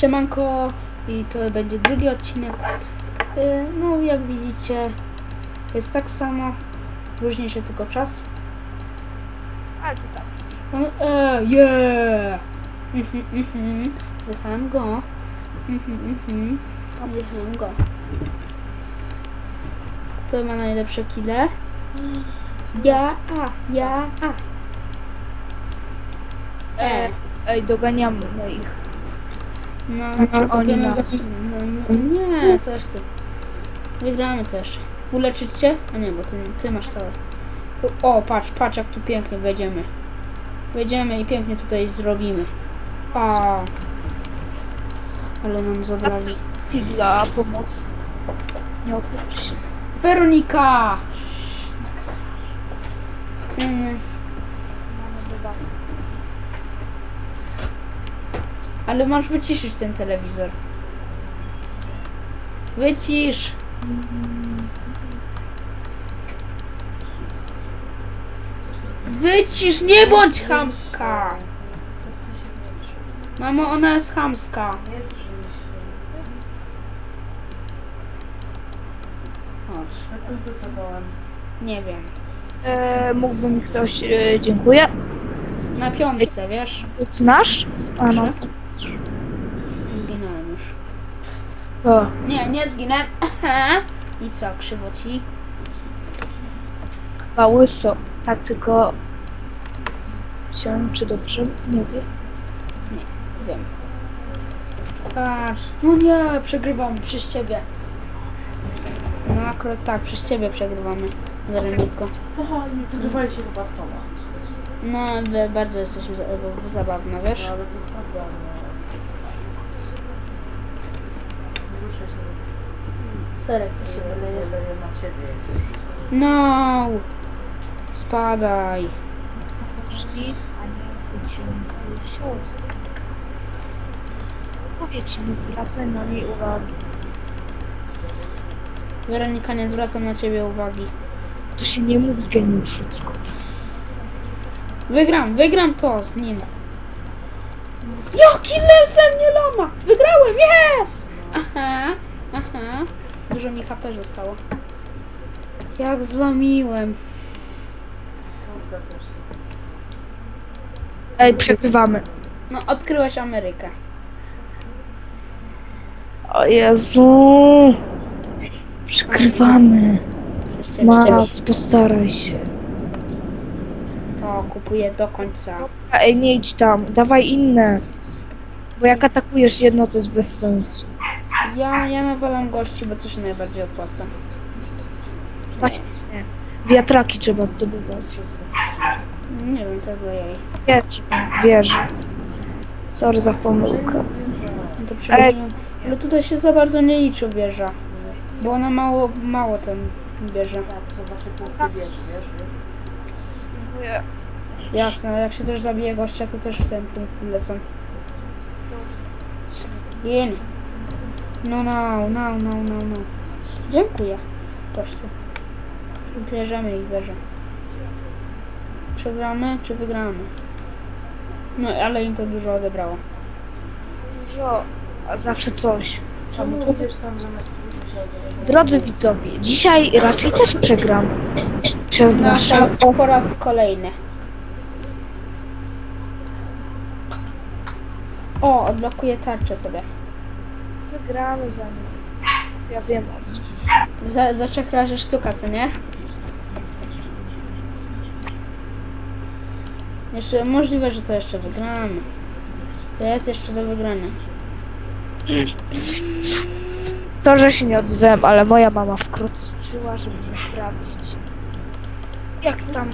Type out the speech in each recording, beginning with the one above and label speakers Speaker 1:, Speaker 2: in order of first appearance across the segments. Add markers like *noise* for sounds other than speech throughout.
Speaker 1: Siemanko i to będzie drugi odcinek. Y, No jak widzicie jest tak samo, różni się tylko czas.
Speaker 2: Ale to tak.
Speaker 1: No, e, yeah! Mhm, mhm. Zjechałem go. Mhm, mhm. Zjechałem go. Kto ma najlepsze kile? Ja, a, ja, a. E.
Speaker 2: Ej, doganiamy no ich.
Speaker 1: No,
Speaker 2: Znaczy
Speaker 1: no,
Speaker 2: oni
Speaker 1: no,
Speaker 2: nas.
Speaker 1: no, nie, coś ty. Wygramy to jeszcze. Uleczyć cię? A nie, bo ty, ty masz całe. O, patrz, patrz jak tu pięknie wejdziemy. Wejdziemy i pięknie tutaj zrobimy. A. Ale nam zabrali.
Speaker 2: Figla, pomoc. Nie się.
Speaker 1: Weronika! Mm, ale masz wyciszyć ten telewizor. Wycisz! Wycisz, nie bądź chamska! Mamo, ona jest chamska. Chodź. Nie wiem.
Speaker 2: E, mógłbym ktoś... E, dziękuję.
Speaker 1: Na piątce, wiesz?
Speaker 2: Znasz? A no. O,
Speaker 1: Nie, nie zginę. *clears throat* I co, krzywo ci?
Speaker 2: chyba łyso. Tak tylko... Się, czy dobrze mówię?
Speaker 1: Wiem. Patrz. No nie, przegrywam przez ciebie. No akurat tak, przez ciebie przegrywamy. Weroniko.
Speaker 3: Aha, nie wygrywali się chyba z Toma.
Speaker 1: No, ale bardzo jesteśmy za, bo- zabawne, wiesz?
Speaker 3: No ale to sprawdzam. Nie ruszę się.
Speaker 1: Serek ci się wyleje.
Speaker 3: leję na ciebie.
Speaker 1: No! Spadaj.
Speaker 2: A nie chodźcie z siostr. Powiedz mi, zwracaj na niej uwagi.
Speaker 1: Weronika, nie zwracam na ciebie uwagi.
Speaker 2: To się nie mówi geniuszu, tylko
Speaker 1: Wygram, wygram to z nim. Jaki ze mnie lama! Wygrałem, yes! Aha, aha. Dużo mi HP zostało. Jak zlamiłem.
Speaker 2: Ej, przegrywamy.
Speaker 1: No, odkryłeś Amerykę.
Speaker 2: O Jezu.
Speaker 1: Ciebie.
Speaker 2: Mac, postaraj się.
Speaker 1: O, kupuję do końca.
Speaker 2: Ej, nie idź tam, dawaj inne. Bo jak atakujesz jedno, to jest bez sensu.
Speaker 1: Ja, ja nawalam gości, bo to się najbardziej opłaca.
Speaker 2: Właśnie nie. Wiatraki trzeba zdobywać.
Speaker 1: Nie wiem, to dla jej.
Speaker 2: Wiesz, wierzę. Sorry za pomyłkę.
Speaker 1: No to. Ale tutaj się za bardzo nie liczy wieża. Bo ona mało, mało ten bierze.
Speaker 3: Tak, to właśnie punkty wiesz, wiesz?
Speaker 2: Dziękuję.
Speaker 1: Jasne, jak się też zabije gościa, to też w ten punkt lecą. Gin. No, no, no, no, no, no. Dziękuję, gościu. Bierzemy ich wieżę. Przegramy, czy wygramy? No, ale im to dużo odebrało.
Speaker 2: Dużo, a zawsze coś.
Speaker 3: Czemu idziesz tam zamiast
Speaker 2: Drodzy widzowie, dzisiaj raczej też przegram. Przez
Speaker 1: No, po
Speaker 2: nasze
Speaker 1: raz, po raz kolejny. O, odblokuję tarczę sobie.
Speaker 2: Wygramy za nim. Ja wiem o.
Speaker 1: Za, za trzech razy sztuka, co nie? Jeszcze możliwe, że to jeszcze wygramy. To jest jeszcze do wygrania.
Speaker 2: To, że się nie odzywałem, ale moja mama wkroczyła, żeby mnie sprawdzić. Jak tam?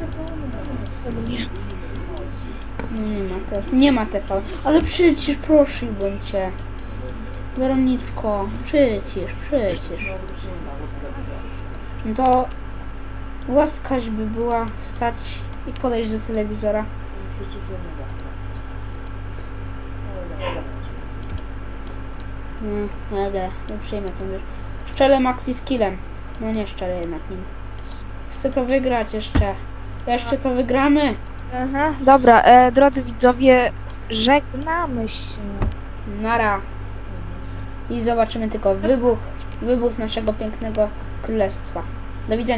Speaker 2: u mnie?
Speaker 1: Nie ma te, nie ma TV. Ale przecież prosiłbym cię. Weroniczko, przecież, przecież. No to łaskaś by była wstać i podejść do telewizora.
Speaker 3: Nie.
Speaker 1: Nie, nie, nie przyjmę tą wiesz. Szczelę maxi skillem. No nie szczelę jednak nim. Chcę to wygrać jeszcze. Jeszcze to wygramy.
Speaker 2: Aha, dobra, e, drodzy widzowie, żegnamy się.
Speaker 1: Nara. I zobaczymy tylko wybuch, wybuch naszego pięknego królestwa. Do widzenia.